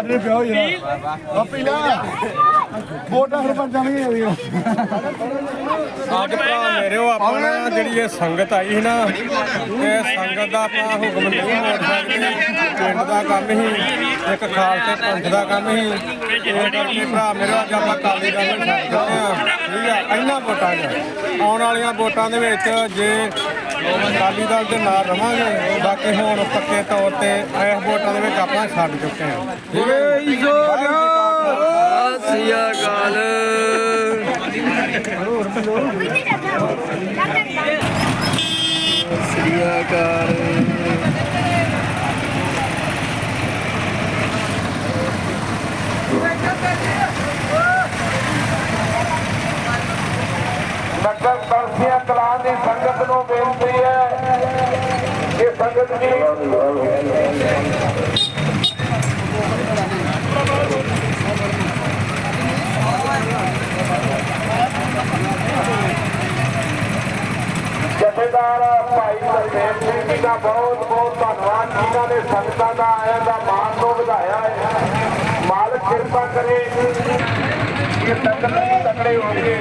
ਸਾਡੇ ਪਿਓ ਜਰਾ ਆ ਪੀਲਾ ਵੋਟਾਂ ਬਣ ਜਾਣਗੀਆਂ ਇਹਦੀਆਂ। ਅੱਜ ਭਰਾ ਮੇਰੇ ਉਹ ਆਪਾਂ ਨਾ ਜਿਹੜੀ ਇਹ ਸੰਗਤ ਆਈ ਸੀ ਨਾ ਇਹ ਸੰਗਤ ਦਾ ਆਪਾਂ ਹੁਕਮ ਨਹੀਂ ਮੋੜ ਸਕਦੇ। ਪਿੰਡ ਦਾ ਕੰਮ ਹੀ ਇੱਕ ਖਾਲਸੇ ਪੰਥ ਦਾ ਕੰਮ ਹੀ ਇਹ ਕਰਕੇ ਭਰਾ ਮੇਰੇ ਅੱਜ ਆਪਾਂ ਕਾਲੀ ਨੂੰ ਛੱਡ ਆ। ਠੀਕ ਆ ਇਹਨਾਂ ਵੋਟਾਂ 'ਚ। ਆਉਣ ਵਾਲੀਆਂ ਵੋਟਾਂ ਦੇ ਵਿੱਚ ਜੇ ਅਕਾਲੀ ਦਲ ਦੇ ਨਾਲ ਰਵਾਂਗੇ। ਬਾਕੀ ਹੁਣ ਪੱਕੇ ਤੌਰ ਤੇ ਇਸ ਵੋਟਾਂ ਦੇ ਵਿੱਚ ਆਪਾਂ ਛੱਡ ਚੁੱਕੇ ਹਾਂ। ਜੀ? ਸਿਆ ਗਾਲ ਸਿਆ ਗਾਲ ਨਗਰ ਕਲਾਂ ਦੀ ਸੰਗਤ ਨੂੰ ਬੇਨਤੀ ਹੈ ਕਿ ਸੰਗਤ ਜੀ ਜਥੇਦਾਰ ਭਾਈ ਸਰਦੇਵ ਸਿੰਘ ਜੀ ਦਾ ਬਹੁਤ ਬਹੁਤ ਧੰਨਵਾਦ, ਜਿਨ੍ਹਾਂ ਨੇ ਸੰਗਤਾਂ ਦਾ ਆਇਆ ਦਾ ਮਾਣ ਨੂੰ ਵਧਾਇਆ ਹੈ। ਮਾਲਕ ਕਿਰਪਾ ਕਰੇ। ਕਿ ਸੰਗਤ ਤਕੜੇ ਹੋ ਕੇ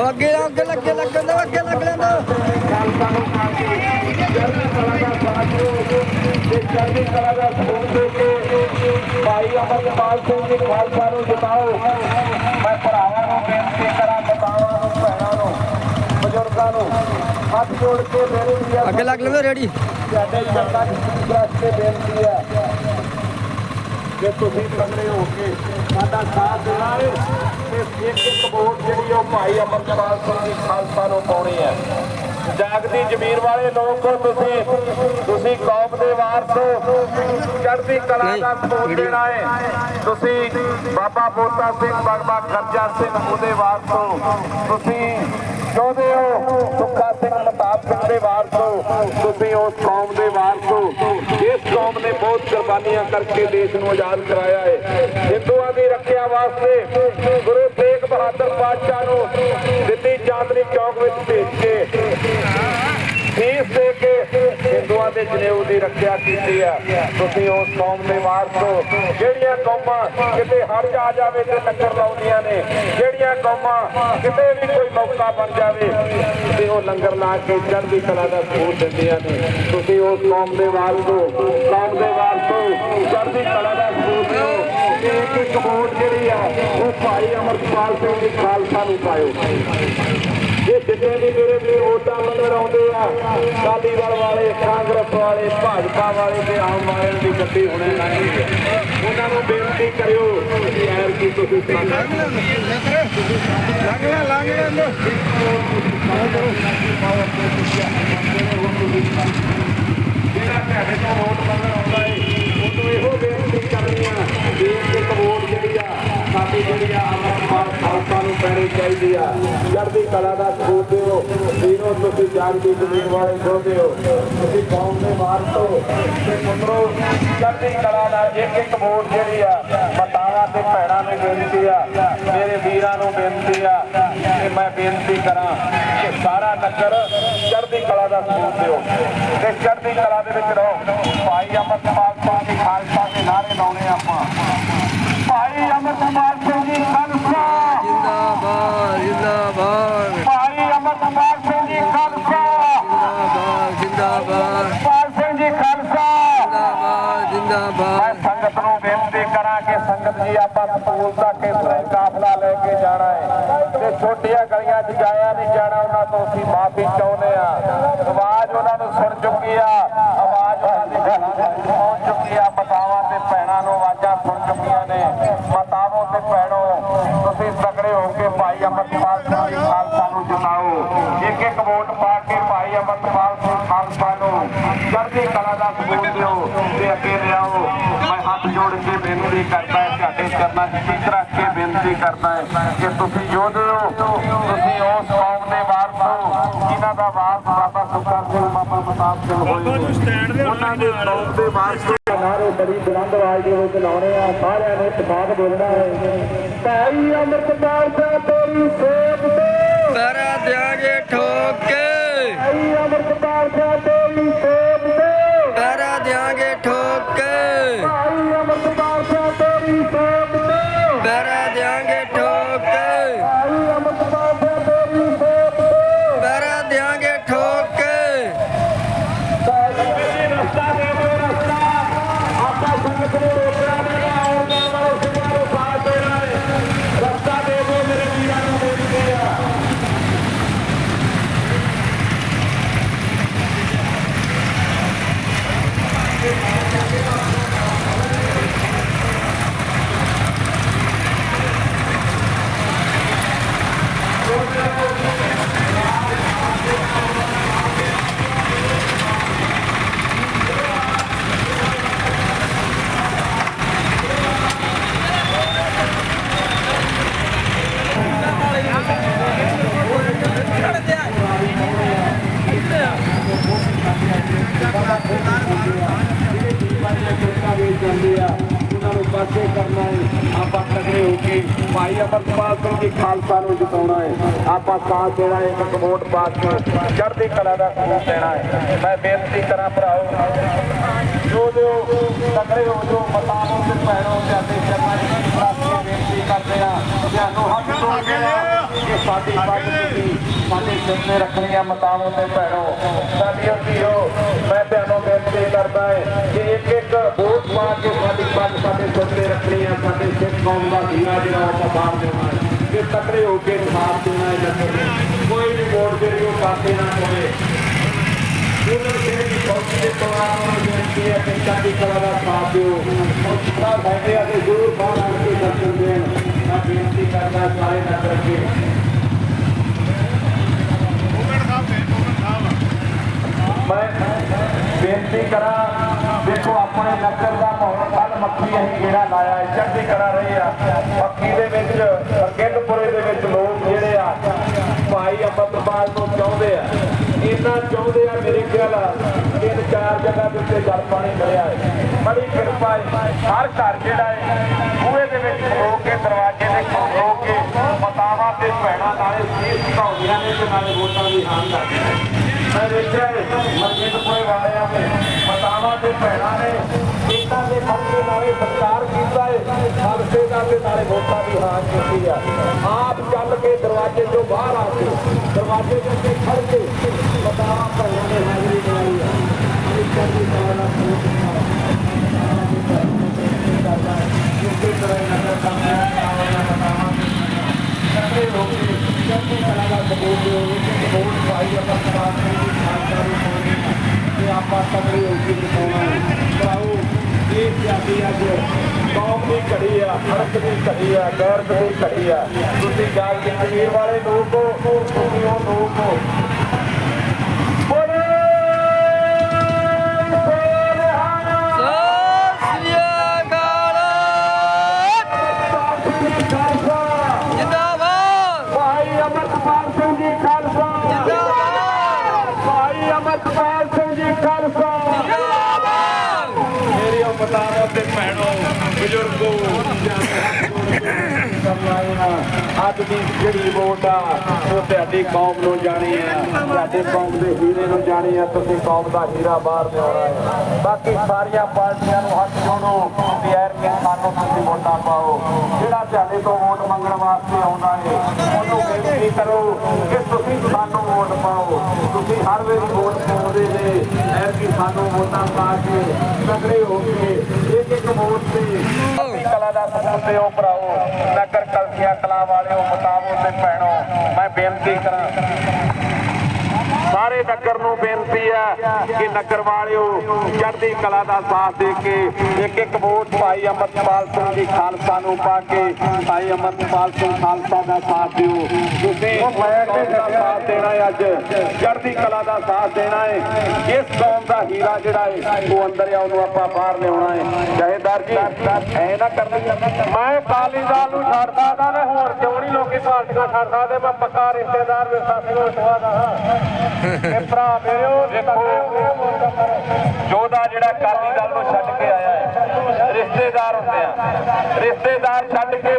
ਅੱਗੇ ਅੱਗੇ ਲੱਗੇ ਲੱਗਣ ਅੱਗੇ ਲੱਗ ਲੈਂਦਾ ਖਾਲਸਾ ਨੂੰ ਕਾਫੀ ਚੜ੍ਹਦੀ ਕਲਾ ਦਾ ਸਾਥ ਦਿਓ ਤੇ ਚੜ੍ਹਦੀ ਕਲਾ ਦਾ ਸਬੂਤ ਦੇ ਕੇ ਭਾਈ ਅਮਰਪਾਲ ਸਿੰਘ ਜੀ ਖਾਲਸਾ ਨੂੰ ਜਿਤਾਓ ਮੈਂ ਭਰਾਵਾਂ ਨੂੰ ਬੇਨਤੀ ਕਰਾਂ ਮਾਤਾਵਾਂ ਨੂੰ ਭੈਣਾਂ ਨੂੰ ਬਜ਼ੁਰਗਾਂ ਨੂੰ ਹੱਥ ਜੋੜ ਕੇ ਬੇਨਤੀ ਹੈ ਅੱਗੇ ਲੱਗ ਲੈਂਦਾ ਰੈਡੀ ਸਾਡੇ ਚਰਨਾਂ ਦੀ ਬੇਨਤੀ ਹੈ। ਕਿ ਤੁਸੀਂ ਤਗੜੇ ਹੋ ਕੇ ਸਾਡਾ ਸਾਥ ਦੇਣਾ ਹੈ ਤੇ ਇੱਕ ਇੱਕ ਵੋਟ ਜਿਹੜੀ ਉਹ ਭਾਈ ਅਮਰਪਾਲ ਸਿੰਘ ਜੀ ਖਾਲਸਾ ਨੂੰ ਪਾਉਣੀ ਹੈ। ਜਾਗਦੀ ਜ਼ਮੀਰ ਵਾਲੇ ਲੋਕ ਤੁਸੀਂ ਤੁਸੀਂ ਕੌਮ ਦੇ ਵਾਰਸ ਚੜ੍ਹਦੀ ਕਲਾ ਦਾ ਸਪੋਰਟ ਦੇਣਾ ਹੈ। ਤੁਸੀਂ ਬਾਬਾ ਬੋਤਾ ਸਿੰਘ ਬਾਬਾ ਕਰਜਾ ਸਿੰਘ ਉਹਦੇ ਵਾਰਸ ਤੁਸੀਂ ਚਾਹੁੰਦੇ ਹੋ? ਸੁੱਖਾ ਸਿੰਘ ਮਤਾਬ ਸਿੰਘ ਦੇ ਵਾਰਸ, ਤੁਸੀਂ ਉਸ ਕੌਮ ਦੇ ਵਾਰਸ ਇਸ ਕੌਮ ਨੇ ਬਹੁਤ ਕੁਰਬਾਨੀਆਂ ਕਰਕੇ ਦੇਸ਼ ਨੂੰ ਆਜ਼ਾਦ ਕਰਾਇਆ ਹੈ। ਹਿੰਦੂਆਂ ਦੀ ਰੱਖਿਆ ਵਾਸਤੇ ਗੁਰੂ ਤੇਗ ਬਹਾਦਰ ਪਾਤਸ਼ਾਹ ਨੂੰ ਦਿੱਲੀ ਚਾਂਦਨੀ ਚੌਕ ਵਿੱਚ ਭੇਜ ਕੇ ਫੀਸ ਦੇ ਕੇ ਹਿੰਦੂਆਂ ਦੇ ਜਨੇਊ ਦੀ ਰੱਖਿਆ ਕੀਤੀ ਆ ਤੁਸੀਂ ਉਸ ਕੌਮ ਦੇ ਵਾਰਸ, ਜਿਹੜੀਆਂ ਕੌਮਾਂ ਕਿਤੇ ਹਰ ਆ ਜਾਵੇ ਤੇ ਟੱਕਰ ਲਾਉਂਦੀਆਂ ਨੇ ਜਿਹੜੀਆਂ ਕੌਮਾਂ, ਕਿਤੇ ਵੀ ਕੋਈ ਮੌਕਾ ਬਣ ਜਾਵੇ, ਤੇ ਉਹ ਲੰਗਰ ਲਾ ਕੇ ਚੜ੍ਹਦੀ ਕਲਾ ਦਾ ਸਬੂਤ ਦਿੰਦੀਆਂ ਨੇ। ਤੁਸੀਂ ਉਸ ਕੌਮ ਦੇ ਵਾਰਸ ਹੋ ਕੌਮ ਦੇ ਵਾਰਸ, ਚੜ੍ਹਦੀ ਕਲਾ ਦਾ ਸਬੂਤ ਦਿਓ। ਇੱਕ ਇੱਕ ਵੋਟ ਜਿਹੜੀ ਆ, ਉਹ ਭਾਈ ਅਮਰਪਾਲ ਸਿੰਘ ਦੀ ਖਾਲਸਾ ਨੂੰ ਪਾਇਓ। ਜਿੰਨੇ ਵੀ ਮੇਰੇ ਵੀ ਵੋਟਾਂ ਮੰਗਣ ਆਉਂਦੇ ਆ ਅਕਾਲੀਦਲ ਵਾਲੇ ਕਾਂਗਰਸ ਵਾਲੇ ਭਾਜਪਾ ਵਾਲੇ ਤੇ ਆਮ ਵਾਲਿਆਂ ਦੀ ਗੱਡੀ ਹੁਣੇ ਲੰਘੀ ਹੈ। ਉਹਨਾਂ ਨੂੰ ਬੇਨਤੀ ਕਰਿਓ ਕਿ ਯਾਰ ਕੀ ਤੁਸੀਂ ਸੰਗਤ ਲੰਘ ਲੈ ਲੰਘ ਲੈ ਜਿਹੜਾ ਤੁਹਾਡੇ ਤੋਂ ਵੋਟ ਮੰਗਣ ਆਉਂਦਾ ਏ ਉਹਨੂੰ ਇਹੋ ਬੇਨਤੀ ਕਰਨੀ ਆ ਜਿਹੜੀ ਆ ਸਾਡੀ ਅਮਰਪਾਲ ਖਾਲਸਾ ਨੂੰ ਪੈਣੀ ਚਾਹੀਦੀ ਆ ਚੜ੍ਹਦੀ ਕਲਾ ਦਾ ਸਬੂਤ ਦਿਓ ਵੀਰੋ ਤੁਸੀਂ ਜਾਗਦੀ ਜ਼ਮੀਨ ਵਾਲੇ ਸੋਧੇ ਹੋ ਤੁਸੀਂ ਕੌਮ ਦੇ ਵਾਰਸ ਤੇ ਪੁੱਤਰੋ ਚੜ੍ਹਦੀ ਕਲਾ ਦਾ ਇੱਕ ਇੱਕ ਵੋਟ ਜਿਹੜੀ ਆ ਮਾਤਾਵਾਂ ਤੇ ਭੈਣਾਂ ਨੂੰ ਬੇਨਤੀ ਆ ਮੇਰੇ ਵੀਰਾਂ ਨੂੰ ਬੇਨਤੀ ਆ ਕਿ ਮੈਂ ਬੇਨਤੀ ਕਰਾਂ ਕਿ ਸਾਰਾ ਨਗਰ ਚੜ੍ਹਦੀ ਕਲਾ ਦਾ ਸਬੂਤ ਦਿਓ ਤੇ ਚੜ੍ਹਦੀ ਕਲਾ ਦੇ ਵਿੱਚ ਰਹੋ ਭਾਈ ਅਮਰਪਾਲ ਸਿੰਘ ਜੀ ਖਾਲਸਾ ਦੇ ਨਾਰੇ ਲਾਉਣੇ ਆਪਾਂ। ਭਾਈ ਅਮਰਪਾਲ ਜਿੰਦਾਬਾਦ ਜਿੰਦਾਬਾਦ। ਭਾਈ ਅਮਰਪਾਲ ਸਿੰਘ ਜੀ ਖਾਲਸਾ। ਜਿੰਦਾਬਾਦ ਪਾਲ ਸਿੰਘ ਜੀ ਖਾਲਸਾ। ਜਿੰਦਾਬਾਦ ਜਿੰਦਾਬਾਦ। ਮੈਂ ਸੰਗਤ ਨੂੰ ਬੇਨਤੀ ਕਰਾਂ ਕਿ ਸੰਗਤ ਜੀ ਆਪਾਂ ਸਕੂਲ ਤੱਕ ਇਸ ਤਰ੍ਹਾਂ ਕਾਫਲਾ ਲੈ ਕੇ ਜਾਣਾ ਹੈ। ਤੇ ਛੋਟੀਆਂ ਗਲੀਆਂ 'ਚ ਜਾਇਆ ਨਹੀਂ ਜਾਣਾ ਉਹਨਾਂ ਤੋਂ ਅਸੀਂ ਮਾਫੀ ਚਾਹੁੰਦੇ ਆ ਆਵਾਜ਼ ਉਹਨਾਂ ਨੂੰ ਸੁਣ ਚੁੱਕੀ ਆ। ਆਵਾਜ਼ ਉਹਨਾਂ ਦੀ ਪਹੁੰਚ ਚੁੱਕੀ ਆ। ਮਾਤਾਵਾਂ ਤੇ ਭੈਣਾਂ ਨੂੰ ਆਵਾਜ਼ਾਂ ਸੁਣ ਚੁੱਕੀਆਂ ਨੇ ਮਾਤਾਵੋ ਤੇ ਭੈਣੋ ਤੁਸੀਂ ਤਕੜੇ ਹੋ ਕੇ ਭਾਈ ਅਮਰਪਾਲ ਸਿੰਘ ਜੀ ਖਾਲਸਾ ਨੂੰ ਜਿਤਾਓ ਇੱਕ ਇੱਕ ਵੋਟ ਪਾ ਕੇ ਭਾਈ ਅਮਰਪਾਲ ਸਿੰਘ ਖਾਲਸਾ ਨੂੰ ਚੜ੍ਹਦੀ ਕਲਾ ਦਾ ਸਬੂਤ ਦਿਓ ਤੇ ਅੱਗੇ ਲਿਆਓ ਮੈਂ ਹੱਥ ਜੋੜ ਕੇ ਬੇਨਤੀ ਕਰਦਾ ਹਾਂ ਤੁਹਾਡੇ 'ਚ ਚੀਕ ਰੱਖ ਕੇ ਬੇਨਤੀ ਕਰਦਾ ਹਾਂ ਕਿ ਤੁਸੀਂ ਯੋਧ ਹੋ ਤੁਸੀਂ ਉਸ ਕੌਮ ਦੇ ਵਾਰਸ ਹੋ ਜਿਨ੍ਹਾਂ ਦਾ ਵਾਰਸ ਬਾਬਾ ਸੁਖਾ ਸਿੰਘ ਬਾਬਾ ਪ੍ਰਤਾਪ ਸਿੰਘ ਹੋਏ ਉਹਨਾਂ ਦੇ ਕੌਮ ਦੇ ਵਾਰਸ। ਨਾਰੇ ਬੜੀ ਬੁਲੰਦ ਆਵਾਜ਼ ਦੇ ਵਿੱਚ ਲਾਉਣੇ ਆ ਸਾਰਿਆਂ ਨੇ ਇਤਫਾਕ ਬੋਲਣਾ ਹੈ ਭਾਈ ਅਮਰਪਾਲ ਸਿੰਘ ਤੇਰੀ ਸੋਚ ਤੇ ਕਰਾ ਦਿਆਂਗੇ ਠੋਕ ਕੇ ਭਾਈ ਅਮਰਪਾਲ ਸਿੰਘ ਤੇਰੀ ਦਿਆਂਗੇ ਠੋਕ ਕੇ ਭਾਈ ਅਮਰਪਾਲ ਸਿੰਘ ਆਪਾਂ ਸਾਥ ਹੈ, ਇੱਕ ਵੋਟ ਪਾ ਕੇ ਚੜ੍ਹਦੀ ਕਲਾ ਦਾ ਸਬੂਤ ਦੇਣਾ ਹੈ। ਮੈਂ ਬੇਨਤੀ ਕਰਾਂ ਭਰਾਓ ਜੋ ਜੋ ਤਕੜੇ ਹੋ ਜੋ ਮਤਾਂ ਤੇ ਭੈਣੋ ਤੇ ਅਤੇ ਸ਼ਰਮਾ ਜੀ ਦੀ ਪ੍ਰਾਪਤੀ ਬੇਨਤੀ ਕਰਦੇ ਆ ਤੁਹਾਨੂੰ ਹੱਥ ਜੋੜਦੇ ਆ ਕਿ ਸਾਡੀ ਪੱਗ ਤੁਸੀਂ ਸਾਡੇ ਸਿਰ ਤੇ ਰੱਖਣੀ ਆ ਮਤਾਂ ਤੇ ਭੈਣੋ। ਸਾਡੀਓ ਜੀਓ ਮੈਂ ਤੁਹਾਨੂੰ ਬੇਨਤੀ ਕਰਦਾ ਹੈ ਕਿ ਇੱਕ ਇੱਕ ਵੋਟ ਪਾ ਕੇ ਸਾਡੀ ਪੱਗ ਸਾਡੇ ਸਿਰ ਤੇ ਰੱਖਣੀ ਆ ਸਾਡੇ ਸਿੱਖ ਕੌਮ ਦਾ ਧੀਆ ਜਿਹੜਾ ਆਪਾਂ ਬਾਹਰ ਦੇਣਾ ਹੈ। ਕਿ ਤਕੜੇ ਹੋ ਕੇ ਸਾਥ ਦੇਣਾ ਹੈ ਜੱਥੇ ਕੋਈ ਵੀ ਵੋਟ ਜਿਹੜੀ ਉਹ ਪਾਸੇ ਨਾ ਹੋਵੇ ਉਹਨਾਂ ਦੇ ਵੀ ਬਹੁਤ ਦੇ ਪਰਿਵਾਰ ਨੂੰ ਬੇਨਤੀ ਹੈ ਕਿ ਚੰਗੀ ਕਲਾ ਦਾ ਸਾਥ ਦਿਓ। ਉਹ ਜਿੱਦਾਂ ਬੈਠੇ ਆ ਤੇ ਜ਼ਰੂਰ ਬਾਹਰ ਆ ਕੇ ਦਰਸ਼ਨ ਦੇਣ। ਮੈਂ ਬੇਨਤੀ ਕਰਦਾ ਸਾਰੇ ਨਗਰ ਕੇ ਮੈਂ ਬੇਨਤੀ ਕਰਾਂ ਦੇਖੋ, ਆਪਣੇ ਨਗਰ ਦਾ ਮਾਹੌਲ ਕੱਲ ਮੱਖੀ ਅਸੀਂ ਗੇੜਾ ਲਾਇਆ ਹੈ, ਚੜ੍ਹਦੀ ਕਰਾ ਰਹੀ ਆ। ਮੱਖੀ ਦੇ ਵਿੱਚ ਗਿੱਧਪੁਰੇ ਦੇ ਵਿੱਚ ਲੋਕ ਜਿਹੜੇ ਆ, ਭਾਈ ਅੰਮ੍ਰਿਤਪਾਲ ਨੂੰ ਚਾਹੁੰਦੇ ਆ। ਇੰਨਾ ਚਾਹੁੰਦੇ ਆ ਮੇਰੇ ਖਿਆਲ ਤਿੰਨ ਚਾਰ ਜਗ੍ਹਾ ਦੇ ਉੱਤੇ ਜਲ ਪਾਣੀ ਮਿਲਿਆ ਹੈ। ਬੜੀ ਕਿਰਪਾ ਹੈ। ਹਰ ਘਰ ਜਿਹੜਾ ਹੈ ਕੂਏ ਦੇ ਵਿੱਚ ਖਲੋ ਕੇ, ਦਰਵਾਜ਼ੇ ਦੇ ਖਲੋ ਕੇ, ਮਤਾਵਾਂ ਤੇ ਭੈਣਾਂ ਨਾਲੇ ਸੀਸ ਝੁਕਾਉਂਦੀਆਂ ਨੇ ਤੇ ਨਾਲੇ ਵੋਟਾਂ ਦੀ ਹਾਨ ਕਰਦੀਆਂ ਮੈਂ ਦੇਖਿਆ ਮਸਜਿਦ ਕੋਲੇ ਵਾਲਿਆਂ ਨੇ, ਮਤਾਵਾਂ ਤੇ ਭੈਣਾਂ ਨੇ ਇਹਨਾਂ ਦੇ ਮੌਕੇ ਨਾਲੇ ਸਤਿਕਾਰ ਕੀਤਾ ਹੈ ਖਾਲਸੇ ਦਾ ਤੇ ਨਾਲੇ ਵੋਟਾਂ ਦੀ ਹਾਰ ਕੀਤੀ ਆ। ਆਪ ਚੱਲ ਕੇ ਦਰਵਾਜ਼ੇ ਤੋਂ ਬਾਹਰ ਆ ਕੇ ਦਰਵਾਜ਼ੇ ਦੇ ਉੱਤੇ ਖੜ ਕੇ ਮਤਾਵਾਂ, ਭੈਣਾਂ ਨੇ ਹਾਜ਼ਰੀ ਲਗਾਈ ਆ। ਇਸ ਕਰਕੇ ਸਾਰਾ ਸੋਚ ਕਰਦਾ ਹੈ ਇਸੇ ਤਰ੍ਹਾਂ ਹੀ ਨਗਰ ਸਾਹਮਣੇ ਆਉਣਾ ਮਤਾਵਾਂ ਕਰਦੇ ਲੋਕ ਆਪਾਂ ਤਕੜੀ ਹੋ ਕੇ ਦਿਖਾਉਣਾ ਭਰਾਓ ਇਹ ਜਾਤੀ ਅੱਜ ਕੌਮ ਦੀ ਘੜੀ ਆ ਫ਼ਰਕ ਦੀ ਘੜੀ ਆ, ਗੈਰਤ ਦੀ ਘੜੀ ਆ। ਤੁਸੀਂ ਗੱਲ ਕਸ਼ਮੀਰ ਵਾਲੇ ਲੋਕ ਹੋ ਤੁਸੀਂ ਉਹ ਲੋਕ ਹੋ ਬੋਲੇ ਸੋਨਿਹਾਰ ਸਤਿ ਸ੍ਰੀ ਅਕਾਲ ਖਾਲਸਾ ਜਿੰਦਾਬਾਦ ਭਾਈ ਅਮਰਪਾਲ ਸਿੰਘ ਜੀ ਖਾਲਸਾ ਜਿੰਦਾਬਾਦ ਭਾਈ ਅਮਰਪਾਲ ਸਿੰਘ ਜੀ ਖਾਲਸਾ ਜਿੰਦਾਬਾਦ ਮੇਰੀ ਉਮਤਾਰੋ ਤੇ ਭੈਣੋ ਬਜ਼ੁਰਗੋ ਅੱਜ ਦੀ ਜਿਹੜੀ ਵੋਟ ਆ ਉਹ ਤੁਹਾਡੀ ਕੌਮ ਨੂੰ ਜਾਣੀ ਆ ਤੁਹਾਡੇ ਕੌਮ ਦੇ ਹੀਰੇ ਨੂੰ ਜਾਣੀ ਆ ਤੁਸੀਂ ਕੌਮ ਦਾ ਹੀਰਾ ਬਾਹਰ ਲਿਆਉਣਾ ਹੈ ਬਾਕੀ ਸਾਰੀਆਂ ਪਾਰਟੀਆਂ ਨੂੰ ਹੱਥ ਜੋੜੋ ਕਿ ਐਰ ਕੇ ਸਾਨੂੰ ਤੁਸੀਂ ਵੋਟਾਂ ਪਾਓ ਜਿਹੜਾ ਤੁਹਾਡੇ ਤੋਂ ਵੋਟ ਮੰਗਣ ਵਾਸਤੇ ਆਉਂਦਾ ਹੈ ਉਹਨੂੰ ਬੇਨਤੀ ਕਰੋ ਕਿ ਤੁਸੀਂ ਸਾਨੂੰ ਵੋਟ ਪਾਓ ਤੁਸੀਂ ਹਰ ਵੇਲੇ ਵੋਟ ਪਾਉਂਦੇ ਨੇ ਐਰ ਕੀ ਸਾਨੂੰ ਵੋਟਾਂ ਪਾ ਕੇ ਤਗੜੇ ਹੋ ਕੇ ਇੱਕ ਇੱਕ ਆਪਣੀ ਕਲਾ ਦਾ ਸਬੂਤ ਦਿਓ ਭਰਾਓ। ਨਗਰ ਕਲਸੀਆਂ ਕਲਾ ਵਾਲਿਓ ਮਤਾਵੋ ਤੇ ਭੈਣੋ, ਮੈਂ ਬੇਨਤੀ ਕਰਾਂ। ਸਾਰੇ ਨਗਰ ਨੂੰ ਬੇਨਤੀ ਹੈ ਕਿ ਨਗਰ ਵਾਲਿਓ ਚੜ੍ਹਦੀ ਕਲਾ ਦਾ ਸਾਥ ਦੇ ਕੇ ਇੱਕ ਇੱਕ ਵੋਟ ਭਾਈ ਅਮਰਪਾਲ ਸਿੰਘ ਜੀ ਖਾਲਸਾ ਨੂੰ ਪਾ ਕੇ ਭਾਈ ਅਮਰਪਾਲ ਸਿੰਘ ਖਾਲਸਾ ਦਾ ਸਾਥ ਦਿਓ। ਤੁਸੀਂ ਦਾ ਸਾਥ ਦੇਣਾ ਹੈ ਅੱਜ। ਚੜ੍ਹਦੀ ਕਲਾ ਦਾ ਸਾਥ ਦੇਣਾ ਹੈ। ਇਸ ਕੌਮ ਦਾ ਹੀਰਾ ਜਿਹੜਾ ਹੈ ਉਹ ਅੰਦਰ ਆ ਉਹਨੂੰ ਆਪਾਂ ਬਾਹਰ ਲਿਆਉਣਾ ਹੈ। ਜਹੇਦਾਰ ਜੀ ਐ ਨਾ ਕਰਨੀ। ਮੈਂ ਕਾਲੀ ਦਾਲ ਨੂੰ ਛੱਡ ਸਕਦਾ ਮੈਂ ਹੋਰ ਕਿਉਂ ਨਹੀਂ? ਲੋਕੀ ਪਾਰਟੀਆਂ ਛੱਡ ਸਕਦੇ। ਮੈਂ ਪੱਕਾ ਰਿਸ਼ਤੇਦਾਰ ਸਾਥੀ ਨੂੰ ਸਵਾਦਾ ਹਾਂ ਇਹ ਭਰਾ ਮੇਰੇ ਉਹ ਦੇਖੋ ਜੋਦਾ ਜਿਹੜਾ ਕਾਲੀ ਦਲ ਨੂੰ ਛੱਡ ਕੇ ਆਇਆ ਹੈ ਰਿਸ਼ਤੇਦਾਰ ਹੁੰਦੇ ਆ। ਰਿਸ਼ਤੇਦਾਰ ਛੱਡ ਕੇ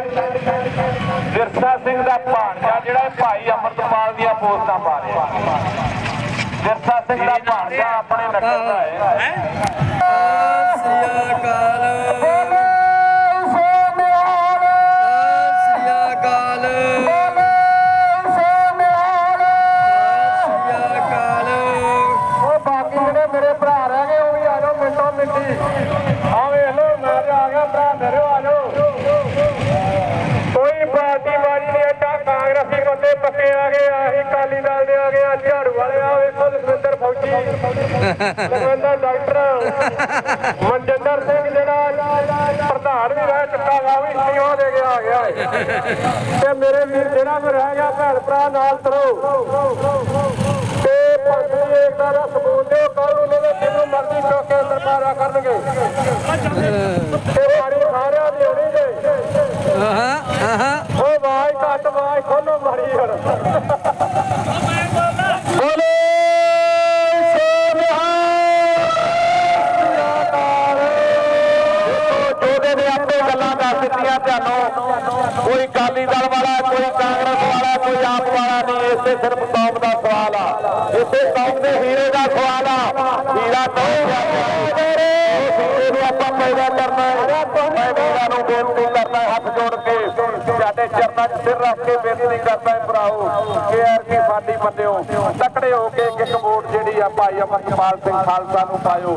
ਵਿਰਸਾ ਸਿੰਘ ਦਾ ਭਾਣਜਾ ਜਿਹੜਾ ਭਾਈ ਅਮਰਤਪਾਲ ਦੀਆਂ ਪੋਸਟਾਂ ਪਾ ਰਿਹਾ ਵਿਰਸਾ ਸਿੰਘ ਦਾ ਭਾਣਜਾ ਆਪਣੇ ਨਗਰ ਦਾ ਹੈ। ਡਾਕਟਰ ਮਨਜਿੰਦਰ ਸਿੰਘ ਜਿਹੜਾ ਪ੍ਰਧਾਨ ਵੀ ਰਹਿ ਚੁੱਕਾ ਵਾ ਉਹ ਵੀ ਸੀਓ ਦੇ ਕੇ ਆ ਗਿਆ ਤੇ ਮੇਰੇ ਵੀਰ ਜਿਹੜਾ ਵੀ ਰਹਿ ਗਿਆ ਭੈਣ ਭਰਾ ਨਾਲ ਤਰੋ। ਤੇ ਪੰਜ ਦੀ ਏਕਤਾ ਦਾ ਸਬੂਤ ਦਿਓ ਕੱਲ ਨੂੰ ਉਹਦੇ ਜਿਹਨੂੰ ਮਰਜ਼ੀ ਚੁੱਕ ਕੇ ਅੰਦਰ ਮਾਰਿਆ ਕਰਨਗੇ। ਤੇ ਪਾਣੀ ਸਾਰਿਆਂ ਦੀ ਹੋਣੀ ਜੇ। ਆਹਾਂ ਆਹਾਂ। ਓ ਆਵਾਜ਼ ਘੱਟ ਆਵਾਜ਼ ਖੋਲੋ ਮਾਰੀ ਹੁਣ। ਦੱਸ ਦਲ ਵਾਲਾ, ਕੋਈ ਕਾਂਗਰਸ ਵਾਲਾ, ਕੋਈ ਆਪ ਵਾਲਾ ਨਹੀਂ ਸਿਰਫ ਸਿਰਫ ਕੌਮ ਦਾ ਸਵਾਲ ਆ। ਇਸੇ ਕੌਮ ਦੇ ਹੀਰੇ ਦਾ ਸਵਾਲ ਆ, ਹੀਰਾ ਕੌਣ ਆਪਾਂ ਪੈਦਾ ਕਰਨਾ ਮੈਂ ਵੀਰਾਂ ਨੂੰ ਬੇਨਤੀ ਕਰਦਾ ਹੱਥ ਜੋੜ ਕੇ, ਸਾਡੇ ਚਰਨਾਂ 'ਚ ਸਿਰ ਰੱਖ ਕੇ ਬੇਨਤੀ ਕਰਦਾ ਹੈ, ਭਰਾਓ, ਕਿ ਯਾਰ ਕੀ ਸਾਡੀ ਬੰਦਿਓ ਤਕੜੇ ਹੋ ਕੇ ਇੱਕ ਆ ਭਾਈ ਅਮਰਪਾਲ ਸਿੰਘ ਖਾਲਸਾ ਨੂੰ ਪਾਇਓ।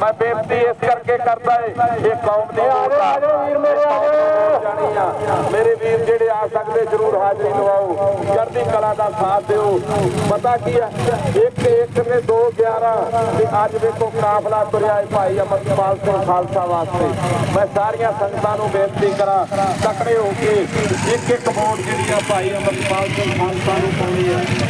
ਮੈਂ ਬੇਨਤੀ ਇਸ ਕਰਕੇ ਕਰਦਾ ਏ ਇਹ ਕੌਮ ਦੀ ਮੇਰੇ ਵੀਰ ਜਿਹੜੇ ਆ ਸਕਦੇ ਜਰੂਰ ਹਾਜ਼ਰੀ ਲਵਾਓ। ਚੜ੍ਹਦੀ ਕਲਾ ਦਾ ਸਾਥ ਦਿਓ। ਪਤਾ ਕੀ ਆ ਇੱਕ ਇੱਕ ਨੇ 2 11 ਤੇ ਅੱਜ ਵੇਖੋ ਕਾਫਲਾ ਤੁਰਿਆ ਹੈ ਭਾਈ ਅਮਰਪਾਲ ਸਿੰਘ ਖਾਲਸਾ ਵਾਸਤੇ। ਮੈਂ ਸਾਰੀਆਂ ਸੰਗਤਾਂ ਨੂੰ ਬੇਨਤੀ ਕਰਾਂ ਤਕੜੇ ਹੋ ਕੇ ਇੱਕ ਇੱਕ ਵੋਟ ਜਿਹੜੀ ਆ ਭਾਈ ਅਮਰਪਾਲ ਸਿੰਘ ਖਾਲਸਾ ਨੂੰ ਪਾਉਣੀ ਹੈ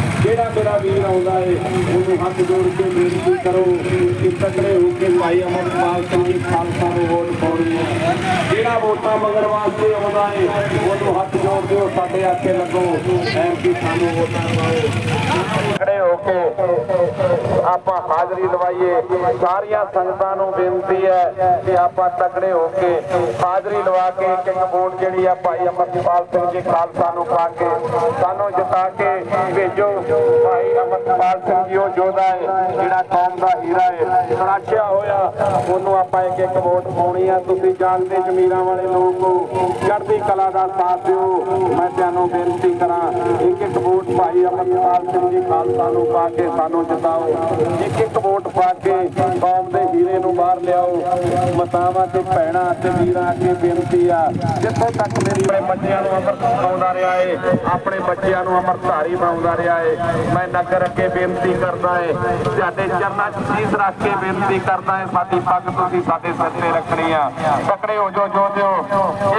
ਜਿਹੜਾ ਮੇਰਾ ਵੀਰ ਆਉਂਦਾ ਏ, ਉਹਨੂੰ ਹੱਥ ਜੋੜ ਕੇ ਬੇਨਤੀ ਕਰੋ ਕਿ ਤਕੜੇ ਹੋ ਕੇ ਭਾਈ ਅਮਰਪਾਲ ਸਿੰਘ ਜੀ ਖਾਲਸਾ ਨੂੰ ਵੋਟ ਪਾਉਣੀ ਹੈ। ਜਿਹੜਾ ਵੋਟਾਂ ਮੰਗਣ ਵਾਸਤੇ ਆਉਂਦਾ ਏ, ਉਹਨੂੰ ਹੱਥ ਜੋੜ ਦਿਓ, ਸਾਡੇ ਆਖੇ ਲੱਗੋ ਐਮ ਕੀ ਸਾਨੂੰ ਵੋਟਾਂ ਪਾਓ ਖੜੇ ਹੋ ਕੇ ਆਪਾਂ ਹਾਜ਼ਰੀ ਲਵਾਈਏ। ਸਾਰੀਆਂ ਸੰਗਤਾਂ ਨੂੰ ਬੇਨਤੀ ਹੈ ਕਿ ਆਪਾਂ ਤਕੜੇ ਹੋ ਕੇ ਹਾਜ਼ਰੀ ਲਵਾ ਕੇ ਇੱਕ ਇੱਕ ਵੋਟ ਜਿਹੜੀ ਆ ਭਾਈ ਅਮਰਪਾਲ ਸਿੰਘ ਜੀ ਖਾਲਸਾ ਨੂੰ ਪਾ ਕੇ ਸਾਨੂੰ ਜਿਤਾ ਕੇ ਭੇਜੋ। ਭਾਈ ਅਮਰਪਾਲ ਸਿੰਘ ਜੀ ਉਹ ਯੋਧਾ ਹੈ, ਜਿਹੜਾ ਕੌਮ ਦਾ ਹੀਰਾ ਹੈ। ਸੁਨਾਚਿਆ ਹੋਇਆ, ਉਹਨੂੰ ਆਪਾਂ ਇੱਕ ਇੱਕ ਵੋਟ ਪਾਉਣੀ ਆ। ਤੁਸੀਂ ਜਾਣਦੇ ਜ਼ਮੀਰਾਂ ਵਾਲੇ ਲੋਕ ਹੋ, ਚੜ੍ਹਦੀ ਕਲਾ ਦਾ ਸਾਥ ਦਿਓ। ਮੈਂ ਤੁਹਾਨੂੰ ਬੇਨਤੀ ਕਰਾਂ, ਇੱਕ ਇੱਕ ਵੋਟ ਭਾਈ ਅਮਰਪਾਲ ਸਿੰਘ ਜੀ ਖਾਲਸਾ ਨੂੰ ਪਾ ਕੇ ਸਾਨੂੰ ਜਿਤਾਓ। ਇੱਕ ਇੱਕ ਵੋਟ ਪਾ ਕੇ ਕੌਮ ਦੇ ਹੀਰੇ ਨੂੰ ਬਾਹਰ ਲਿਆਓ। ਮਤਾਵਾਂ ਤੇ ਭੈਣਾਂ ਤੇ ਵੀਰਾਂ ਅੱਗੇ ਬੇਨਤੀ ਆ, ਜਿੱਥੋਂ ਤੱਕ ਮੇਰੀ ਆਪਣੇ ਬੱਚਿਆਂ ਨੂੰ ਅਮਰਤ ਪਾਉਂਦਾ ਰਿਹਾ ਏ, ਆਪਣੇ ਬੱਚਿਆਂ ਨੂੰ ਅਮਰਤਾਰੀ ਬਣਾਉਂਦਾ ਰਿਹਾ ਏ, ਮੈਂ ਨਗਰ ਅੱਗੇ ਬੇਨਤੀ ਕਰਦਾ ਏ ਤੁਹਾਡੇ ਚਰਨਾਂ 'ਚ ਸੀਸ ਰੱਖ ਕੇ ਬੇਨਤੀ ਕਰਦਾ ਏ, ਸਾਡੀ ਪੱਗ ਤੁਸੀਂ ਸਾਡੇ ਸਿਰ ਤੇ ਰੱਖਣੀ ਆ। ਤਕੜੇ ਹੋ ਜੋ ਜੋ ਦਿਓ।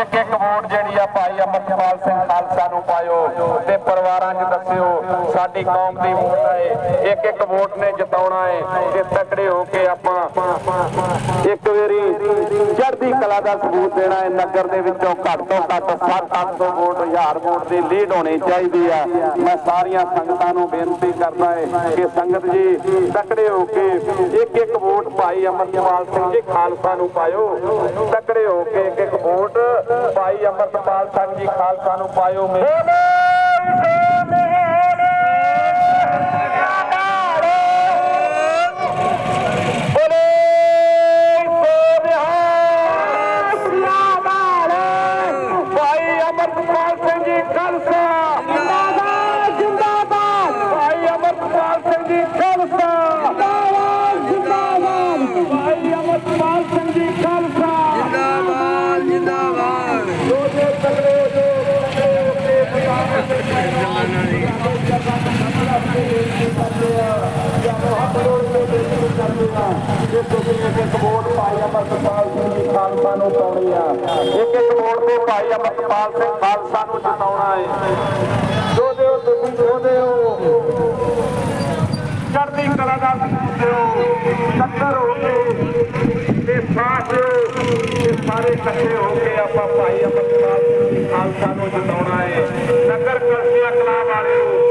ਇੱਕ ਇੱਕ ਵੋਟ ਜਿਹੜੀ ਆ ਭਾਈ ਅਮਰਪਾਲ ਸਿੰਘ ਖਾਲਸਾ ਨੂੰ ਪਾਇਓ ਤੇ ਪਰਿਵਾਰਾਂ 'ਚ ਸਾਡੀ ਕੌਮ ਦੀ ਵੋਟ ਏ ਇੱਕ ਇੱਕ ਵੋਟ ਨੇ ਜਿਤਾਉਣਾ ਏ ਤੇ ਤਕੜੇ ਹੋ ਕੇ ਆਪਾਂ ਇੱਕ ਵਾਰੀ ਚੜ੍ਹਦੀ ਕਲਾ ਦਾ ਸਬੂਤ ਦੇਣਾ ਹੈ ਨਗਰ ਦੇ ਵਿੱਚੋਂ ਘੱਟ ਤੋਂ ਘੱਟ 7-800 ਵੋਟ 1000 ਵੋਟ ਦੀ ਲੀਡ ਹੋਣੀ ਚਾਹੀਦੀ ਆ। ਮੈਂ ਸਾਰੀਆਂ ਸੰਗਤਾਂ ਨੂੰ ਬੇਨਤੀ ਕਰਦਾ ਹੈ ਕਿ ਸੰਗਤ ਜੀ, ਤਕੜੇ ਹੋ ਕੇ ਇੱਕ ਇੱਕ ਵੋਟ ਭਾਈ ਅਮਰਪਾਲ ਸਿੰਘ ਜੀ ਖਾਲਸਾ ਨੂੰ ਪਾਇਓ। ਤਕੜੇ ਹੋ ਕੇ ਇੱਕ ਇੱਕ ਵੋਟ ਭਾਈ ਅਮਰਪਾਲ ਸਿੰਘ ਜੀ ਖਾਲਸਾ ਨੂੰ ਪਾਇਓ। ਮੇਰੇ ਜੇ ਤੁਸੀਂ ਇੱਕ ਇੱਕ ਵੋਟ ਭਾਈ ਅਮਰਪਾਲ ਸਿੰਘ ਜੀ ਖਾਲਸਾ ਨੂੰ ਪਾਉਣੀ ਆ ਇੱਕ ਇੱਕ ਵੋਟ ਤੇ ਭਾਈ ਅਮਰਪਾਲ ਸਿੰਘ ਖਾਲਸਾ ਨੂੰ ਜਿਤਾਉਣਾ ਹੈ ਜੋ ਦਿਓ ਤੁਸੀਂ ਜੋ ਦਿਓ ਚੜ੍ਹਦੀ ਕਲਾ ਦਾ ਦਿਓ ਟੱਕਰ ਹੋ ਕੇ, ਤੇ ਸਾਥ ਤੇ ਸਾਰੇ ਇਕੱਠੇ ਹੋ ਕੇ ਆਪਾਂ ਭਾਈ ਅਮਰਪਾਲ ਸਿੰਘ ਖਾਲਸਾ ਨੂੰ ਜਿਤਾਉਣਾ ਹੈ ਨਗਰ ਕਲਸੀਆ ਕਲਾ ਵਾਲਿਓ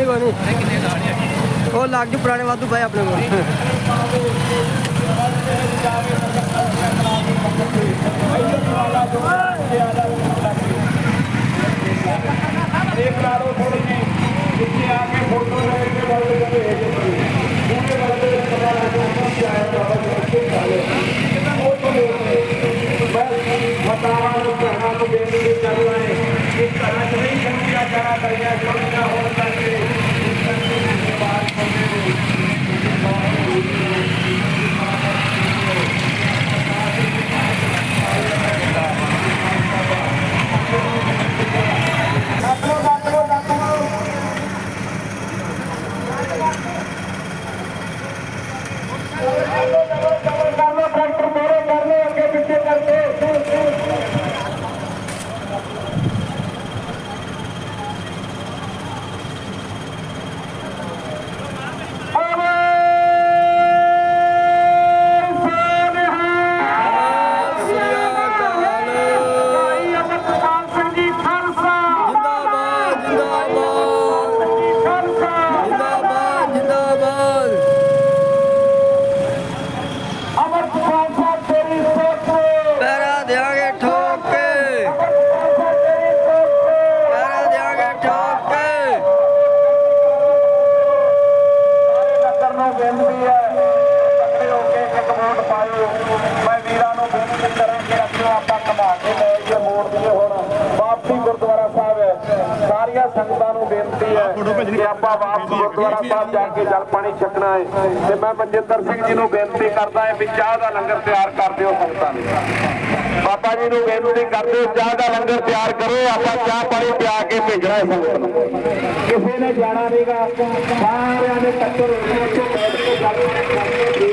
ਕੋਈ ਨਹੀਂ ਕੋਈ ਨਹੀਂ ਉਹ ਲੱਗ ਜੂ ਪੁਰਾਣੇ ਵਾਧੂ ਪਏ ਆਪਣੇ ਕੋਲ। ਇੱਕ ਨਾਲੋਂ ਥੋੜੀ ਜਿਹੀ ਜਿੱਥੇ ਆ ਕੇ ਫੋਟੋ ਲੈ ਕੇ ਗੱਲ ਕਰਦੇ ਪੂਰੇ ਵਰਦੇ ਦੇ ਪਤਾ ਲੱਗਦਾ ਕਿ ਆਇਆ ਬਾਬਾ ਜੀ ਕਿੱਥੇ ਚਾਲੇ ਕਿੰਨਾ ਬਹੁਤ ਬੜੇ ਬਸ ਮਤਾਵਾਂ ਨੂੰ ਕਹਿਣਾ ਨੂੰ ਬੇਨਤੀ ਕਰ ਰਹੇ ਕਿ ਘਰਾਂ 'ਚ ਨਹੀਂ ਸ਼ੰਕਿਆ ਜਾਣਾ ਕਰੀਆਂ ਛੋਟੀਆਂ ਹੋਣ ਕਿ ਆਪਾਂ ਵਾਪਸ ਗੁਰਦੁਆਰਾ ਸਾਹਿਬ ਜਾ ਕੇ ਜਲ ਪਾਣੀ ਛਕਣਾ ਹੈ। ਤੇ ਮੈਂ ਮਨਜਿੰਦਰ ਸਿੰਘ ਜੀ ਨੂੰ ਬੇਨਤੀ ਕਰਦਾ ਹਾਂ ਵੀ ਚਾਹ ਦਾ ਲੰਗਰ ਤਿਆਰ ਕਰ ਦਿਓ ਸੰਗਤਾਂ ਲਈ ਬਾਬਾ ਜੀ ਨੂੰ ਬੇਨਤੀ ਕਰਦੇ ਹੋ ਚਾਹ ਦਾ ਲੰਗਰ ਤਿਆਰ ਕਰੋ ਆਪਾਂ ਚਾਹ ਪਾਣੀ ਪਿਆ ਕੇ ਭੇਜਣਾ ਹੈ ਸੰਗਤ ਨੂੰ। ਕਿਸੇ ਨੇ ਜਾਣਾ ਨਹੀਂਗਾ ਸਾਰਿਆਂ ਨੇ ਟੱਕਰ ਹੋ ਕੇ ਬੈਠ ਕੇ ਗੱਲ ਕਰਕੇ